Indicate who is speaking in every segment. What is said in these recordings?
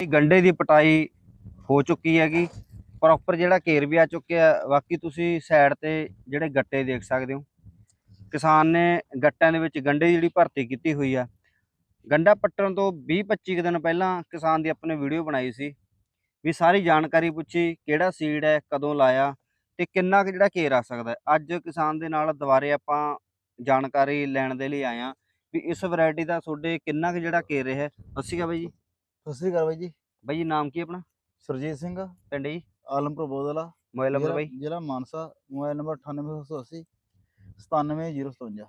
Speaker 1: ਇਹ ਗੰਡੇ ਦੀ ਪਟਾਈ ਹੋ ਚੁੱਕੀ ਹੈਗੀ। ਪ੍ਰੋਪਰ ਜਿਹੜਾ ਘੇਰ ਵੀ ਆ ਚੁੱਕਿਆ ਬਾਕੀ ਤੁਸੀਂ ਸਾਈਡ ਤੇ ਜਿਹੜੇ ਗੱਟੇ ਦੇਖ ਸਕਦੇ ਹੋ। ਕਿਸਾਨ ਨੇ ਗੱਟਿਆਂ ਦੇ ਵਿੱਚ ਗੰਡੇ ਦੀ ਜਿਹੜੀ ਭਰਤੀ ਕੀਤੀ ਹੋਈ ਆ। ਗੰਡਾ ਪੱਟਣ ਤੋਂ 20-25 ਕੁ ਦਿਨ ਪਹਿਲਾਂ ਕਿਸਾਨ ਦੀ ਆਪਣੇ ਵੀਡੀਓ ਬਣਾਈ ਸੀ ਵੀ ਸਾਰੀ ਜਾਣਕਾਰੀ ਪੁੱਛੀ, ਕਿਹੜਾ ਸੀਡ ਹੈ, ਕਦੋਂ ਲਾਇਆ ਤੇ ਕਿੰਨਾ ਕੁ ਜਿਹੜਾ ਘੇਰ ਆ ਸਕਦਾ ਅੱਜ ਕਿਸਾਨ ਦੇ ਨਾਲ ਦੁਬਾਰੇ ਆਪਾਂ ਜਾਣਕਾਰੀ ਲੈਣ ਦੇ ਲਈ ਆਏ ਆ ਵੀ ਇਸ ਵੈਰਾਈਟੀ ਦਾ ਤੁਹਾਡੇ ਕਿੰਨਾ ਕੁ ਜਿਹੜਾ ਘੇਰ ਰਿਹਾ ਸਤਿ ਸ਼੍ਰੀ ਅਕਾਲ ਬਾਈ ਜੀ।
Speaker 2: ਸਤਿ ਸ੍ਰੀ ਅਕਾਲ ਬਾਈ ਜੀ।
Speaker 1: ਬਾਈ ਜੀ ਨਾਮ ਕੀ ਹੈ ਆਪਣਾ?
Speaker 2: ਸਰਜੀਤ ਸਿੰਘ।
Speaker 1: ਪਿੰਡ ਜੀ?
Speaker 2: ਆਲਮਪੁਰ ਬੋਦਲਾ।
Speaker 1: ਮੋਬਾਈਲ ਨੰਬਰ ਬਾਈ?
Speaker 2: ਜ਼ਿਲ੍ਹਾ ਮਾਨਸਾ ਮੋਬਾਈਲ ਨੰਬਰ 98780 97057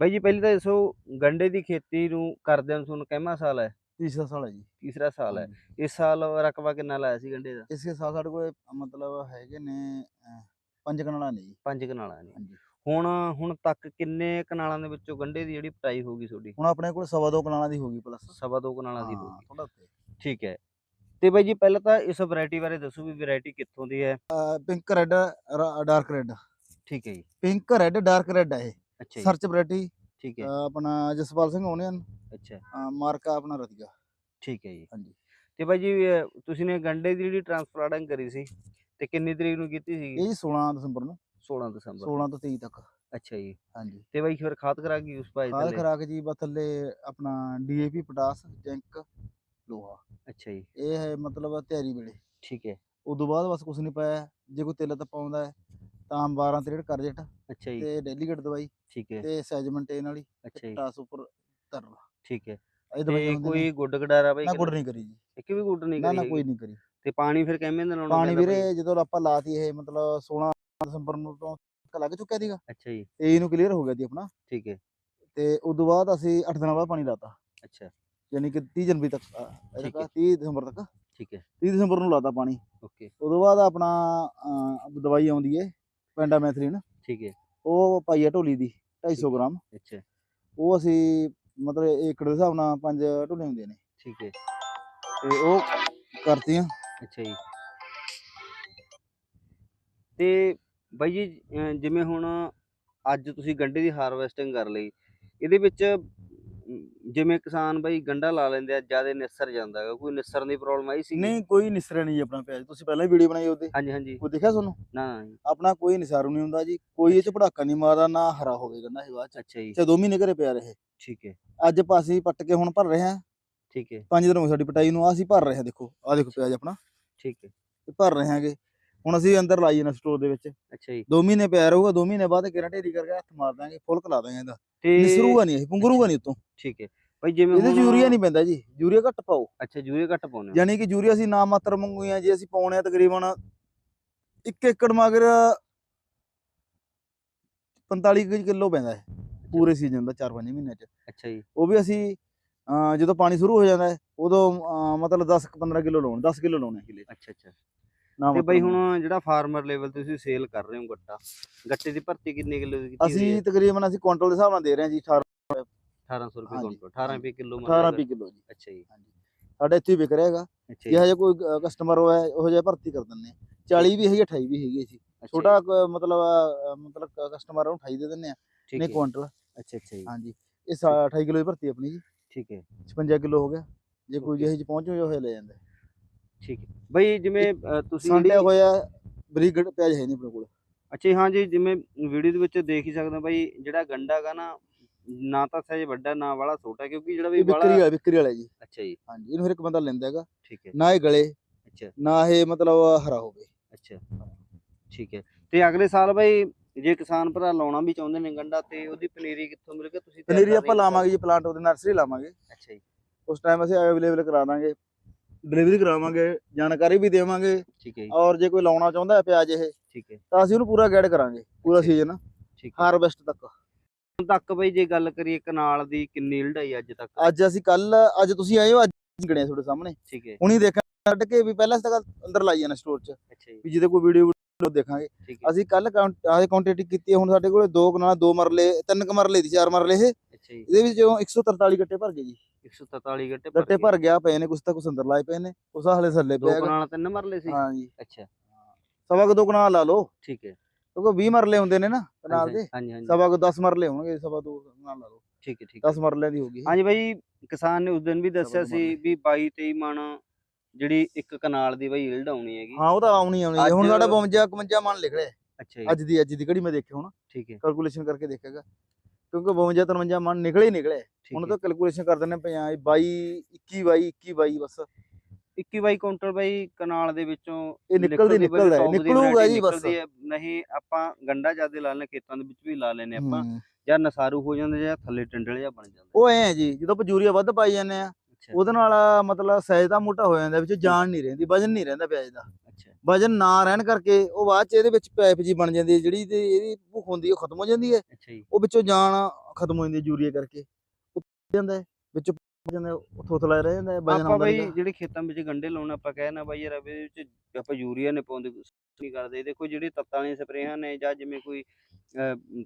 Speaker 1: ਬਾਈ ਜੀ ਪਹਿਲੀ ਤਾਂ ਦੱਸੋ ਗੰਡੇ ਦੀ ਖੇਤੀ ਨੂੰ ਕਰਦਿਆਂ ਨੂੰ ਤੁਹਾਨੂੰ ਕਿੰਨਾ ਸਾਲ ਹੈ?
Speaker 2: ਤੀਸਰਾ ਸਾਲ ਹੈ ਜੀ।
Speaker 1: ਤੀਸਰਾ ਸਾਲ ਹੈ। ਇਸ ਸਾਲ ਰਕਬਾ ਕਿੰਨਾ ਲਾਇਆ ਸੀ ਗੰਡੇ ਦਾ?
Speaker 2: ਇਸਕੇ ਸਾਥ ਸਾਡੇ ਕੋਲ ਮਤਲਬ ਹੈਗੇ ਨੇ ਪੰਜ ਕਨਾਲਾਂ ਨੇ ਜੀ।
Speaker 1: ਪੰਜ ਕਨਾਲਾਂ ਨੇ। ਹੁਣ ਹੁਣ ਤੱਕ ਕਿੰਨੇ ਕਨਾਲਾਂ ਦੇ ਵਿੱਚੋਂ ਗੰਡੇ ਦੀ ਜਿਹੜੀ ਪਟਾਈ ਹੋਗੀ ਤੁਹਾਡੀ?
Speaker 2: ਹੁਣ ਆਪਣੇ ਕੋਲ ਸਵਾ ਦੋ ਕਨਾਲਾਂ ਦੀ ਹੋ ਗਈ ਪਲੱਸ
Speaker 1: ਸਵਾ ਦੋ ਕਨਾਲਾਂ ਦੀ ਹੋਗੀ
Speaker 2: ਥੋੜਾ ਉੱਤੇ।
Speaker 1: ਠੀਕ ਹੈ। ਤੇ ਬਾਈ ਜੀ ਪਹਿਲਾਂ ਤਾਂ ਇਸ ਵੈਰਾਈਟੀ ਬਾਰੇ ਦੱਸੋ ਵੀ ਵੈਰਾਈਟੀ ਕਿੱਥੋਂ ਦੀ ਹੈ?
Speaker 2: ਪਿੰਕ ਰੈੱਡ ਡਾਰਕ ਰੈੱਡ
Speaker 1: ਠੀਕ ਹੈ ਜੀ।
Speaker 2: ਪਿੰਕ ਰੈੱਡ ਡਾਰਕ ਰੈੱਡ ਹੈ ਇਹ।
Speaker 1: ਅੱਛਾ
Speaker 2: ਸਰਚ ਵੈਰਾਈਟੀ
Speaker 1: ਠੀਕ ਹੈ।
Speaker 2: ਆਪਣਾ ਜਸਪਾਲ ਸਿੰਘ ਓਨੀਅਨ
Speaker 1: ਅੱਛਾ।
Speaker 2: ਮਾਰਕਾ ਆਪਣਾ ਰਤੀਆ।
Speaker 1: ਠੀਕ ਹੈ ਜੀ।
Speaker 2: ਹਾਂਜੀ।
Speaker 1: ਤੇ ਬਾਈ ਜੀ ਤੁਸੀਂ ਨੇ ਗੰਡੇ ਦੀ ਜਿਹੜੀ ਟ੍ਰਾਂਸਪਲਾਂਟਿੰਗ ਕਰੀ ਸੀ ਤੇ ਕਿੰਨੀ ਤਰੀਕ ਨੂੰ ਕੀਤੀ ਸੀ?
Speaker 2: ਇਹ ਜੀ 16 ਦਸੰਬਰ ਨੂੰ।
Speaker 1: 16 ਦਸੰਬਰ।
Speaker 2: 16 ਤੋਂ 23 ਤੱਕ।
Speaker 1: ਅੱਛਾ ਜੀ।
Speaker 2: ਹਾਂਜੀ।
Speaker 1: ਤੇ ਬਾਈ ਫਿਰ ਖਾਦ ਕਰਾ ਕੇ ਉਸ ਪਾਏ
Speaker 2: ਖਾਦ
Speaker 1: ਥੱਲੇ?
Speaker 2: ਖਰਾਕ ਜੀ ਬਸ ਥੱਲੇ ਆਪਣਾ ਡੀਏਪੀ ਪਟਾਸ ਜਿੰਕ
Speaker 1: ਅੱਛਾ ਜੀ।
Speaker 2: ਇਹ ਹੈ ਮਤਲਬ ਤਿਆਰੀ ਵੇਲੇ।
Speaker 1: ਠੀਕ ਹੈ।
Speaker 2: ਉਦੋਂ ਬਾਅਦ ਬਸ ਕੁਝ ਨਹੀਂ ਪਾਇਆ। ਜੇ ਕੋਈ ਤਿਲ ਤਾਂ ਪਾਉਂਦਾ ਹੈ ਤਾਂ 12 ਤਰੇੜ ਕਰ ਜਟ
Speaker 1: ਅੱਛਾ ਜੀ।
Speaker 2: ਤੇ ਡੈਲੀਗੇਟ ਦਵਾਈ
Speaker 1: ਠੀਕ ਹੈ।
Speaker 2: ਤੇ ਸੈਜਮੈਂਟੇਨ ਵਾਲੀ
Speaker 1: ਅੱਛਾ ਜੀ।
Speaker 2: ਪਟਾਸ ਉੱਪਰ ਤਰਲਾ
Speaker 1: ਠੀਕ ਹੈ।
Speaker 2: ਇਹ ਦਵਾਈ
Speaker 1: ਤੇ ਕੋਈ ਗੁੱਡ ਗਡਾਰਾ ਬਾਈ
Speaker 2: ਨਾ ਗੁੱਡ? ਨਹੀਂ ਕਰੀ ਜੀ।
Speaker 1: ਇੱਕ ਵੀ ਗੁੱਡ ਨਹੀਂ ਕਰੀ
Speaker 2: ਨਾ? ਕੋਈ ਨਹੀਂ ਕਰੀ।
Speaker 1: ਤੇ ਪਾਣੀ ਫਿਰ ਕਿਵੇਂ ਦਾ ਲਾਉਣਾ
Speaker 2: ਪਾਣੀ? ਵੀਰੇ ਜਦੋਂ ਆਪਾਂ ਲਾਤੀ ਇਹ ਮਤਲਬ 16 ਦਸੰਬਰ ਨੂੰ ਤੋਂ ਲੱਗ ਚੁੱਕਿਆ ਸੀਗਾ।
Speaker 1: ਅੱਛਾ ਜੀ।
Speaker 2: ਤੇ ਇਹਨੂੰ ਕਲੀਅਰ ਹੋ ਗਿਆ ਸੀ ਆਪਣਾ।
Speaker 1: ਠੀਕ ਹੈ।
Speaker 2: ਤੇ ਉਦੋਂ ਬਾਅਦ ਅਸੀਂ 8 ਦਿਨਾਂ ਬਾਅਦ ਪਾਣੀ ਲਾਤਾ।
Speaker 1: ਅੱਛਾ।
Speaker 2: ਯਾਨੀ ਕਿ 30 ਜਨਵਰੀ ਤੱਕ ਅ,
Speaker 1: ਠੀਕ ਹੈ।
Speaker 2: 30 ਦਸੰਬਰ ਤੱਕ
Speaker 1: ਠੀਕ ਹੈ।
Speaker 2: 30 ਦਸੰਬਰ ਨੂੰ ਲਾਤਾ ਪਾਣੀ।
Speaker 1: ਓਕੇ।
Speaker 2: ਉਦੋਂ ਬਾਅਦ ਆਪਣਾ ਦਵਾਈ ਆਉਂਦੀ ਏ ਪੈਂਡਾਮੈਥਲਿਨ
Speaker 1: ਠੀਕ ਹੈ।
Speaker 2: ਉਹ ਪਾਈ ਆ ਢੋਲੀ ਦੀ 250 ਗ੍ਰਾਮ।
Speaker 1: ਅੱਛਾ।
Speaker 2: ਉਹ ਅਸੀਂ ਮਤਲਬ ਏਕੜ ਦੇ ਹਿਸਾਬ ਨਾਲ ਪੰਜ ਢੋਲੇ ਹੁੰਦੇ ਨੇ।
Speaker 1: ਠੀਕ ਹੈ।
Speaker 2: ਤੇ ਉਹ ਕਰਤੀਆਂ।
Speaker 1: ਅੱਛਾ ਜੀ। ਤੇ ਬਾਈ ਜੀ ਅਹ ਜਿਵੇਂ ਹੁਣ ਅੱਜ ਤੁਸੀਂ ਗੰਡੇ ਦੀ ਹਾਰਵੈਸਟਿੰਗ ਕਰ ਲਈ ਇਹਦੇ ਵਿੱਚ ਜਿਵੇਂ ਕਿਸਾਨ ਬਾਈ ਗੰਡਾ ਲਾ ਲੈਂਦੇ ਆ ਜ਼ਿਆਦਾ ਨਿਸਰ ਜਾਂਦਾ ਹੈਗਾ ਕੋਈ ਨਿਸਰਨ ਦੀ ਪ੍ਰੋਬਲਮ ਆਈ ਸੀ
Speaker 2: ਨਹੀਂ ਕੋਈ ਨਿਸਰਿਆ ਨਹੀਂ ਜੀ ਆਪਣਾ ਪਿਆਜ਼ ਤੁਸੀਂ ਪਹਿਲਾਂ ਹੀ ਵੀਡੀਓ ਬਣਾਈ ਉਹਦੇ।
Speaker 1: ਹਾਂਜੀ ਹਾਂਜੀ।
Speaker 2: ਉਹ ਦੇਖਿਆ ਤੁਹਾਨੂੰ?
Speaker 1: ਨਾ ਨਾ ਜੀ,
Speaker 2: ਆਪਣਾ ਕੋਈ ਨਿਸਾਰੂ ਨਹੀਂ ਹੁੰਦਾ ਜੀ ਕੋਈ ਇਹ ਚ ਪੜਾਕਾ ਨਹੀਂ ਮਾਰਦਾ ਨਾ ਹਰਾ ਹੋਵੇਗਾ ਨਾ ਇਹ ਬਾਅਦ ਚ।
Speaker 1: ਅੱਛਾ ਜੀ।
Speaker 2: ਤੇ ਦੋ ਮਹੀਨੇ ਘਰੇ ਪਿਆ ਰਹੇ।
Speaker 1: ਠੀਕ ਹੈ।
Speaker 2: ਅੱਜ ਪਾਸੀ ਪੱਟ ਕੇ ਹੁਣ ਭਰ ਰਹੇ ਹਾਂ।
Speaker 1: ਠੀਕ ਹੈ।
Speaker 2: ਪੰਜ ਦਿਨ ਹੋ ਗਏ ਸਾਡੀ ਪਟਾਈ ਨੂੰ ਆਹ ਅਸੀਂ ਭਰ ਰਹੇ ਹਾਂ ਦੇਖੋ ਆਹ ਦੇਖੋ ਪਿਆਜ਼ ਆਪਣਾ।
Speaker 1: ਠੀਕ ਹੈ।
Speaker 2: ਇਹ ਭਰ ਰਹੇ ਹਾਂਗੇ। ਹੁਣ ਅਸੀਂ ਅੰਦਰ ਲਾਈ ਜਾਣਾ ਸਟੋਰ ਦੇ ਵਿੱਚ।
Speaker 1: ਅੱਛਾ ਜੀ।
Speaker 2: ਦੋ ਮਹੀਨੇ ਪਿਆ ਰਹੂਗਾ ਦੋ ਮਹੀਨੇ ਬਾਅਦ ਕਿਹੜਾ ਢੇਰੀ ਕਰਕੇ ਹੱਥ ਮਾਰ ਦਾਂਗੇ ਫੁੱਲ ਕਲਾ ਦਾਂਗੇ ਇਹਦਾ।
Speaker 1: ਤੇ
Speaker 2: ਨਿਸਰੂਗਾ ਨਹੀਂ ਇਹ ਪੁੰਗਰੂਗਾ ਨਹੀਂ ਉਤੋਂ।
Speaker 1: ਠੀਕ ਹੈ। ਬਾਈ ਜਿਵੇਂ
Speaker 2: ਇਹਦੇ ਯੂਰੀਆ ਨਹੀਂ ਪੈਂਦਾ ਜੀ ਯੂਰੀਆ ਘੱਟ ਪਾਓ।
Speaker 1: ਅੱਛਾ ਯੂਰੀਆ ਘੱਟ ਪਾਉਣੇ।
Speaker 2: ਯਾਨੀ ਕਿ ਯੂਰੀਆ ਅਸੀਂ ਨਾ ਮਾਤਰ ਮੰਗੂਆਂ ਜੇ ਅਸੀਂ ਪਾਉਣੇ ਆ ਤਕਰੀਬਨ 1 ਏਕੜ ਮਗਰ 45 ਕਿਲੋ ਪੈਂਦਾ ਹੈ ਪੂਰੇ ਸੀਜ਼ਨ ਦਾ 4-5 ਮਹੀਨਿਆਂ ਚ।
Speaker 1: ਅੱਛਾ ਜੀ।
Speaker 2: ਉਹ ਵੀ ਅਸੀਂ ਜਦੋਂ ਪਾਣੀ ਸ਼ੁਰੂ ਹੋ ਜਾਂਦਾ ਹੈ ਉਦੋਂ ਮਤਲਬ 10-15 ਕਿਲੋ ਲਾਉਣ 10 ਕਿਲੋ ਲਾਉਣੇ ਕਿਲੇ
Speaker 1: ਅੱਛਾ ਅੱਛਾ।
Speaker 2: ਨਾ
Speaker 1: ਤੇ ਬਾਈ ਹੁਣ ਜਿਹੜਾ ਫਾਰਮਰ ਲੈਵਲ ਤੁਸੀਂ ਸੇਲ ਕਰ ਰਹੇ ਹੋ ਗੱਟਾ ਗੱਟੇ ਦੀ ਭਰਤੀ ਕਿੰਨੇ ਕਿਲੋ ਦੀ ਕੀਤੀ
Speaker 2: ਅਸੀਂ ਤਕਰੀਬਨ ਅਸੀਂ ਕੁਇੰਟਲ ਦੇ ਹਿਸਾਬ ਨਾਲ ਦੇ ਰਹੇ ਹਾਂ ਜੀ 18
Speaker 1: 1800 ਰੁਪਏ ਕੁਇੰਟਲ 18 ਰੁਪਏ ਕਿਲੋ
Speaker 2: 18 ਰੁਪਏ ਕਿਲੋ ਜੀ।
Speaker 1: ਅੱਛਾ ਜੀ।
Speaker 2: ਸਾਡੇ ਇੱਥੇ ਵਿਕ ਰਿਹਾ ਹੈਗਾ।
Speaker 1: ਅੱਛਾ
Speaker 2: ਜਿਹੋ ਜਿਹਾ ਕੋਈ ਕਸਟਮਰ ਹੋਇਆ ਉਹੋ ਜਿਹਾ ਭਰਤੀ ਕਰ ਆ 40 ਵੀ ਹੈਗੀ 28 ਵੀ ਹੈਗੀ
Speaker 1: ਅੱਛਾ
Speaker 2: ਛੋਟਾ ਮਤਲਬ ਮਤਲਬ ਕਸਟਮਰ ਉਹਨੂੰ 28 ਦੇ ਦਿੰਦੇ ਆ ਨਹੀਂ ਕੁਇੰਟਲ
Speaker 1: ਅੱਛਾ ਅੱਛਾ ਜੀ।
Speaker 2: ਹਾਂਜੀ। ਇਹ ਸਾ- 28 ਕਿਲੋ ਦੀ ਭਰਤੀ ਆਪਣੀ ਜੀ।
Speaker 1: ਠੀਕ ਹੈ।
Speaker 2: 56 ਕਿਲੋ ਹੋ ਗਿਆ। ਜੇ ਕੋਈ. ਜਿਹੇ ਚ ਪਹੁੰਚੋ ਜੋ ਹੋਇਆ ਲੈ ਜਾਂਦਾ।
Speaker 1: ਠੀਕ ਹੈ। ਬਈ ਜਿਵੇਂ ਅ, ਤੁਸੀਂ
Speaker 2: ਸੰਡੇ
Speaker 1: ਜਿਹੜੀ
Speaker 2: ਹੋਇਆ ਬਰੀਗੜ ਪਿਆਜ਼ ਹੈ ਨਹੀਂ ਆਪਣੇ ਕੋਲ।
Speaker 1: ਅੱਛਾ ਹਾਂ ਜੀ ਜਿਵੇਂ ਵੀਡੀਓ ਦੇ ਵਿੱਚ ਦੇਖ ਹੀ ਸਕਦੇ ਹੋ ਬਈ ਜਿਹੜਾ ਗੰਡਾ ਹੈਗਾ ਨਾ ਨਾ ਤਾਂ ਸਹਿਜ ਵੱਡਾ ਨਾ ਵਾਲਾ ਛੋਟਾ ਕਿਉਂਕਿ ਜਿਹੜਾ ਵੀ
Speaker 2: ਇਹ ਵਿਕਰੀ
Speaker 1: ਵਾਲਾ
Speaker 2: ਵਾਲਾ ਵਿਕਰੀ ਵਾਲਾ ਜੀ।
Speaker 1: ਅੱਛਾ ਜੀ।
Speaker 2: ਹਾਂਜੀ ਇਹਨੂੰ ਹਰ ਇੱਕ ਬੰਦਾ ਲੈਂਦਾ ਹੈਗਾ।
Speaker 1: ਠੀਕ ਹੈ।
Speaker 2: ਨਾ ਇਹ ਗਲੇ
Speaker 1: ਅੱਛਾ।
Speaker 2: ਨਾ ਇਹ ਮਤਲਬ ਹਰਾ ਹੋਵੇ।
Speaker 1: ਅੱਛਾ। ਠੀਕ ਹੈ। ਤੇ ਅਗਲੇ ਸਾਲ ਬਈ ਜੇ ਕਿਸਾਨ ਭਰਾ ਲਾਉਣਾ ਵੀ ਚਾਹੁੰਦੇ ਨੇ ਗੰਡਾ ਤੇ ਉਹਦੀ ਪਨੀਰੀ ਕਿੱਥੋਂ ਮਿਲੇਗਾ ਤੁਸੀਂ ਤਿਆਰ
Speaker 2: ਪਨੀਰੀ
Speaker 1: ਕਰ
Speaker 2: ਆਪਾਂ
Speaker 1: ਹੋ?
Speaker 2: ਲਾਵਾਂਗੇ ਜੀ ਪਲਾਂਟ ਉਹਦੇ ਨਰਸਰੀ ਲਾਵਾਂਗੇ।
Speaker 1: ਅੱਛਾ ਜੀ।
Speaker 2: ਉਸ ਟਾਈਮ ਅਸੀਂ ਅਵੇਲੇਬਲ ਕਰਾ ਦਾਂਗੇ। ਡਿਲੀਵਰੀ ਕਰਾਵਾਂਗੇ ਜਾਣਕਾਰੀ ਵੀ ਦੇਵਾਂਗੇ
Speaker 1: ਠੀਕ ਹੈ ਜੀ।
Speaker 2: ਔਰ ਜੇ ਕੋਈ ਲਾਉਣਾ ਚਾਹੁੰਦਾ ਹੈ ਪਿਆਜ਼ ਇਹ
Speaker 1: ਠੀਕ ਹੈ।
Speaker 2: ਤਾਂ ਅਸੀਂ ਉਹਨੂੰ ਪੂਰਾ ਗਾਈਡ ਕਰਾਂਗੇ ਪੂਰਾ। ਸੀਜ਼ਨ
Speaker 1: ਠੀਕ
Speaker 2: ਹਾਰਵੈਸਟ ਤੱਕ।
Speaker 1: ਹੁਣ ਤੱਕ ਬਈ ਜੇ ਗੱਲ ਕਰੀਏ ਕਨਾਲ ਦੀ ਕਿੰਨੀ ਲੜਾਈ ਅੱਜ ਤੱਕ?
Speaker 2: ਅੱਜ ਅਸੀਂ ਕੱਲ ਅੱਜ ਤੁਸੀਂ ਆਏ ਹੋ ਅੱਜ ਗਣਿਆ ਤੁਹਾਡੇ ਸਾਹਮਣੇ।
Speaker 1: ਠੀਕ ਹੈ।
Speaker 2: ਹੁਣੀ ਦੇਖਾਂ ਕੱਢ ਕੇ ਵੀ ਪਹਿਲਾਂ ਅਸੀਂ ਤਾਂ ਅੰਦਰ ਲਾਈ ਜਾਣਾ ਸਟੋਰ 'ਚ।
Speaker 1: ਅੱਛਾ ਜੀ।
Speaker 2: ਵੀ ਜਿਹਦੇ ਕੋਈ ਵੀਡੀਓ ਦੇਖਾਂਗੇ।
Speaker 1: ਠੀਕ ਹੈ।
Speaker 2: ਅਸੀਂ ਕੱਲ ਆਹ ਕੰਟੈਕਟ ਕੀਤੀ ਹੁਣ ਸਾਡੇ ਕੋਲੇ ਦੋ ਕਨਾਲ ਦੋ ਮਰਲੇ ਤਿੰਨ ਕ ਮਰਲੇ ਦੀ ਚਾਰ ਮਰਲੇ ਇਹ। ਇਹਦੇ ਵਿੱਚ ਜੋ 143 ਗੱਟੇ ਭਰ ਗਏ ਜੀ।
Speaker 1: 143 ਗੱਟੇ
Speaker 2: ਗੱਟੇ। ਭਰ ਗਿਆ ਪਏ ਨੇ ਕੁਛ ਤਾਂ ਕੁਛ ਅੰਦਰ ਲਾਏ ਪਏ ਨੇ। ਉਸ ਹਲੇ ਥੱਲੇ
Speaker 1: ਦੋ
Speaker 2: ਪਿਆ ਹੈਗਾ।
Speaker 1: ਕਨਾਲ ਤਿੰਨ ਮਰਲੇ ਸੀ?
Speaker 2: ਹਾਂ ਜੀ
Speaker 1: ਅੱਛਾ।
Speaker 2: ਸਵਾ ਕੁ ਦੋ ਕਨਾਲ ਲਾ ਲਓ।
Speaker 1: ਠੀਕ ਹੈ।
Speaker 2: ਕਿਉਂਕਿ 20 ਮਰਲੇ ਹੁੰਦੇ ਨੇ ਨਾ ਕਨਾਲ ਦੇ।
Speaker 1: ਹਾਂਜੀ ਹਾਂਜੀ।
Speaker 2: ਸਵਾ ਕੁ 10 ਮਰਲੇ ਹੋਣਗੇ ਸਵਾ ਦੋ ਕਨਾਲ ਲਾ ਲਓ।
Speaker 1: ਠੀਕ ਹੈ ਠੀਕ ਹੈ।
Speaker 2: 10 ਮਰਲਿਆਂ ਦੀ ਹੋਗੀ
Speaker 1: ਹਾਂਜੀ ਬਾਈ ਕਿਸਾਨ ਨੇ ਉਸ ਦਿਨ ਵੀ ਦੱਸਿਆ ਸੀ ਵੀ 22 23 ਮਣ ਜਿਹੜੀ ਇੱਕ ਕਨਾਲ ਦੀ ਬਾਈ ਇਲਡ ਆਉਣੀ ਹੈਗੀ।
Speaker 2: ਹਾਂ ਉਹ ਤਾਂ ਆਉਣੀ ਆਉਣੀ। ਹੁਣ ਸਾਡਾ 52 51 ਮਨ ਲਿਖ ਰਿਹਾ
Speaker 1: ਅੱਛਾ ਜੀ।
Speaker 2: ਅੱਜ ਦੀ ਅੱਜ ਦੀ ਘੜੀ ਮੈਂ ਦੇਖਿਆ ਹੁਣ।
Speaker 1: ਠੀਕ ਹੈ।
Speaker 2: ਕੈਲਕੂਲੇਸ਼ਨ ਕਰਕੇ ਦੇਖੇਗਾ ਕਿਉਂਕਿ 52 53 ਮਨ ਨਿਕਲੇ ਹੀ ਨਿਕਲੇ। ਹੁਣ ਤਾਂ ਕੈਲਕੂਲੇਸ਼ਨ ਕਰ ਦਿੰਦੇ 50 22 21 22 21 22 ਬਸ।
Speaker 1: 21 ਬਾਈ ਕੁਇੰਟਲ ਬਾਈ ਕਨਾਲ ਦੇ ਵਿੱਚੋਂ
Speaker 2: ਇਹ ਨਿਕਲਦੀ ਨਿਕਲਦਾ ਨਿਕਲੂਗਾ ਜੀ ਬਸ।
Speaker 1: ਨਹੀਂ ਆਪਾਂ ਗੰਡਾ ਜਿਆਦੇ ਲਾ ਲੈਣੇ ਖੇਤਾਂ ਦੇ ਵਿੱਚ ਵੀ ਲਾ ਲੈਨੇ ਆਪਾਂ। ਜਾਂ ਨਸਾਰੂ ਹੋ ਜਾਂਦੇ ਜਾਂ ਥੱਲੇ ਟੰਡਲ ਜਿਹਾ ਬਣ ਜਾਂਦਾ।
Speaker 2: ਉਹ ਐ ਜੀ ਜਦੋਂ ਆਪਾਂ ਯੂਰੀਆ ਵੱਧ ਪਾਈ ਜਾਂਦੇ ਆ ਉਹਦੇ ਨਾਲ ਮਤਲਬ ਸਾਈਜ਼ ਦਾ ਮੋਟਾ ਹੋ ਜਾਂਦਾ ਵਿੱਚ ਜਾਨ ਨਹੀਂ ਰਹਿੰਦੀ ਵਜਨ ਨਹੀਂ ਰਹਿੰਦਾ ਪਿਆਜ਼ ਦਾ। ਵਜਨ ਨਾ ਰਹਿਣ ਕਰਕੇ ਉਹ ਬਾਅਦ ਚ ਇਹਦੇ ਵਿੱਚ ਪਾਈਪ ਜੀ ਬਣ ਜਾਂਦੀ ਹੈ ਜਿਹੜੀ ਤੇ ਇਹਦੀ ਭੁੱਖ ਹੁੰਦੀ ਹੈ ਉਹ ਖਤਮ ਹੋ ਜਾਂਦੀ ਹੈ।
Speaker 1: ਅੱਛਾ ਜੀ।
Speaker 2: ਉਹ ਵਿੱਚੋਂ ਜਾਨ ਖਤਮ ਹੋ ਜਾਂਦੀ ਹੈ ਯੂਰੀਆ ਕਰਕੇ। ਉਹ ਜਾਂਦਾ ਹੈ ਵਿੱਚ ਜਾਂਦਾ ਉਹ ਥੋਥਲਾ ਰਹਿ ਜਾਂਦਾ ਹੈ ਵਜਨ ਆਉਂਦਾ
Speaker 1: ਬਾਈ ਜਿਹੜੇ ਖੇਤਾਂ ਵਿੱਚ ਗੰਡੇ ਲਾਉਣਾ ਆਪਾਂ ਕਹਿਣਾ ਬਾਈ ਯਾਰ ਇਹਦੇ ਵਿੱਚ ਆਪਾਂ ਯੂਰੀਆ ਨੇ ਪਾਉਂਦੇ ਨਹੀਂ ਕਰਦੇ। ਦੇਖੋ ਜਿਹੜੀ ਤੱਤਾਂ ਵਾਲੀਆਂ ਸਪਰੇਆਂ ਨੇ ਜਾਂ ਜਿਵੇਂ ਕੋਈ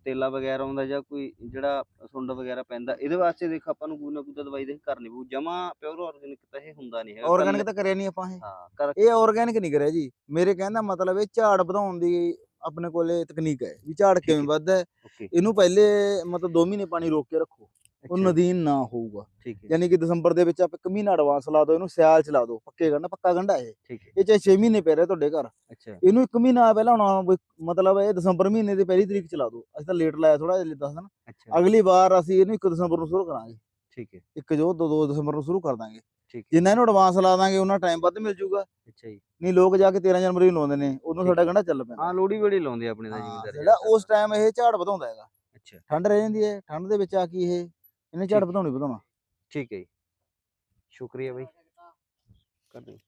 Speaker 1: ਤੇਲਾ ਵਗੈਰਾ ਆਉਂਦਾ ਜਾਂ ਕੋਈ ਜਿਹੜਾ ਸੁੰਡ ਵਗੈਰਾ ਪੈਂਦਾ ਇਹਦੇ ਵਾਸਤੇ ਦੇਖ ਆਪਾਂ ਨੂੰ ਕੋਈ ਨਾ ਕੋਈ ਦਵਾਈ ਦੇ ਕਰਨੀ ਪਊ ਜਮਾ ਪਿਓਰ ਆਰਗੈਨਿਕ ਤਾਂ ਇਹ ਹੁੰਦਾ ਨਹੀਂ ਹੈਗਾ
Speaker 2: ਆਰਗੈਨਿਕ ਤਾਂ ਕਰਿਆ ਨਹੀਂ ਆਪਾਂ ਇਹ।
Speaker 1: ਹਾਂ
Speaker 2: ਇਹ ਆਰਗੈਨਿਕ ਨਹੀਂ ਕਰਿਆ ਜੀ। ਮੇਰੇ ਕਹਿਣ ਦਾ ਮਤਲਬ ਇਹ ਝਾੜ ਵਧਾਉਣ ਦੀ ਆਪਣੇ ਕੋਲੇ ਤਕਨੀਕ ਹੈ ਵੀ ਝਾੜ
Speaker 1: ਹੈ।
Speaker 2: ਕਿਵੇਂ ਵੱਧਦਾ ਹੈ ਇਹਨੂੰ ਪਹਿਲੇ ਮਤਲਬ 2 ਮਹੀਨੇ ਪਾਣੀ ਰੋਕ ਕੇ ਰੱਖੋ। ਉਹ ਨਦੀਨ ਨਾ ਹੋਊਗਾ।
Speaker 1: ਠੀਕ ਹੈ।
Speaker 2: ਯਾਨੀ ਕਿ ਦਸੰਬਰ ਦੇ ਵਿੱਚ ਆਪਾਂ ਇੱਕ ਮਹੀਨਾ ਐਡਵਾਂਸ ਲਾ ਦਿਓ ਇਹਨੂੰ ਸਿਆਲ ਚ ਲਾ ਦਿਓ। ਪੱਕੇ ਗੰਢਾ ਪੱਕਾ ਗੰਢਾ ਇਹ।
Speaker 1: ਠੀਕ ਹੈ।
Speaker 2: ਇਹ ਚਾਹੇ 6 ਮਹੀਨੇ ਪੈ ਰਿਹਾ ਤੁਹਾਡੇ ਘਰ।
Speaker 1: ਅੱਛਾ।
Speaker 2: ਇਹਨੂੰ ਇੱਕ ਮਹੀਨਾ ਪਹਿਲਾਂ ਹੋਣਾ ਮਤਲਬ ਇਹ ਦਸੰਬਰ ਮਹੀਨੇ ਦੀ ਪਹਿਲੀ ਤਰੀਕ ਚ ਲਾ ਦਿਓ। ਅਸੀਂ ਤਾਂ ਲੇਟ ਲਾਇਆ ਥੋੜਾ ਜਿਹਾ 10 ਦਿਨ।
Speaker 1: ਅੱਛਾ।
Speaker 2: ਅਗਲੀ ਵਾਰ ਅਸੀਂ ਇਹਨੂੰ 1 ਦਸੰਬਰ ਨੂੰ ਸ਼ੁਰੂ ਕਰਾਂਗੇ।
Speaker 1: ਠੀਕ ਹੈ।
Speaker 2: ਇੱਕ ਜੋ 2 2 ਦਸੰਬਰ ਨੂੰ ਸ਼ੁਰੂ ਕਰ ਦਾਂਗੇ।
Speaker 1: ਠੀਕ
Speaker 2: ਜਿੰਨਾ ਇਹਨੂੰ ਐਡਵਾਂਸ ਲਾ ਦਾਂਗੇ ਉਹਨਾਂ ਟਾਈਮ ਵੱਧ ਮਿਲ ਜੂਗਾ।
Speaker 1: ਅੱਛਾ ਜੀ।
Speaker 2: ਨਹੀਂ ਲੋਕ ਜਾ ਕੇ 13 ਜਨਵਰੀ ਨੂੰ ਲਾਉਂਦੇ ਨੇ। ਉਦੋਂ ਸਾਡਾ ਗੰਢਾ ਚੱਲ ਪੈਂਦਾ।
Speaker 1: ਹਾਂ ਲੋੜੀ ਵੇੜੀ ਲਾਉਂਦੇ ਆਪਣੇ ਦਾ ਜ਼ਿਮੀਦਾਰ
Speaker 2: ਜਿਹੜਾ ਉਸ ਟਾਈਮ ਇਹ ਝਾੜ ਵਧਾਉਂਦਾ ਹੈਗਾ।
Speaker 1: ਅੱਛਾ।
Speaker 2: ਠੰਡ ਰਹਿ ਜਾਂਦੀ ਹੈ। ਠੰਡ ਦੇ ਵਿੱਚ ਆ ਕੀ ਇਹ? ਇਹਨੇ ਝਾੜ। ਵਧਾਉਣੀ ਵਧਾਉਣਾ
Speaker 1: ਠੀਕ ਹੈ ਜੀ। ਸ਼ੁਕਰੀਆ ਬਾਈ। ਕਰ ਦਿਓ।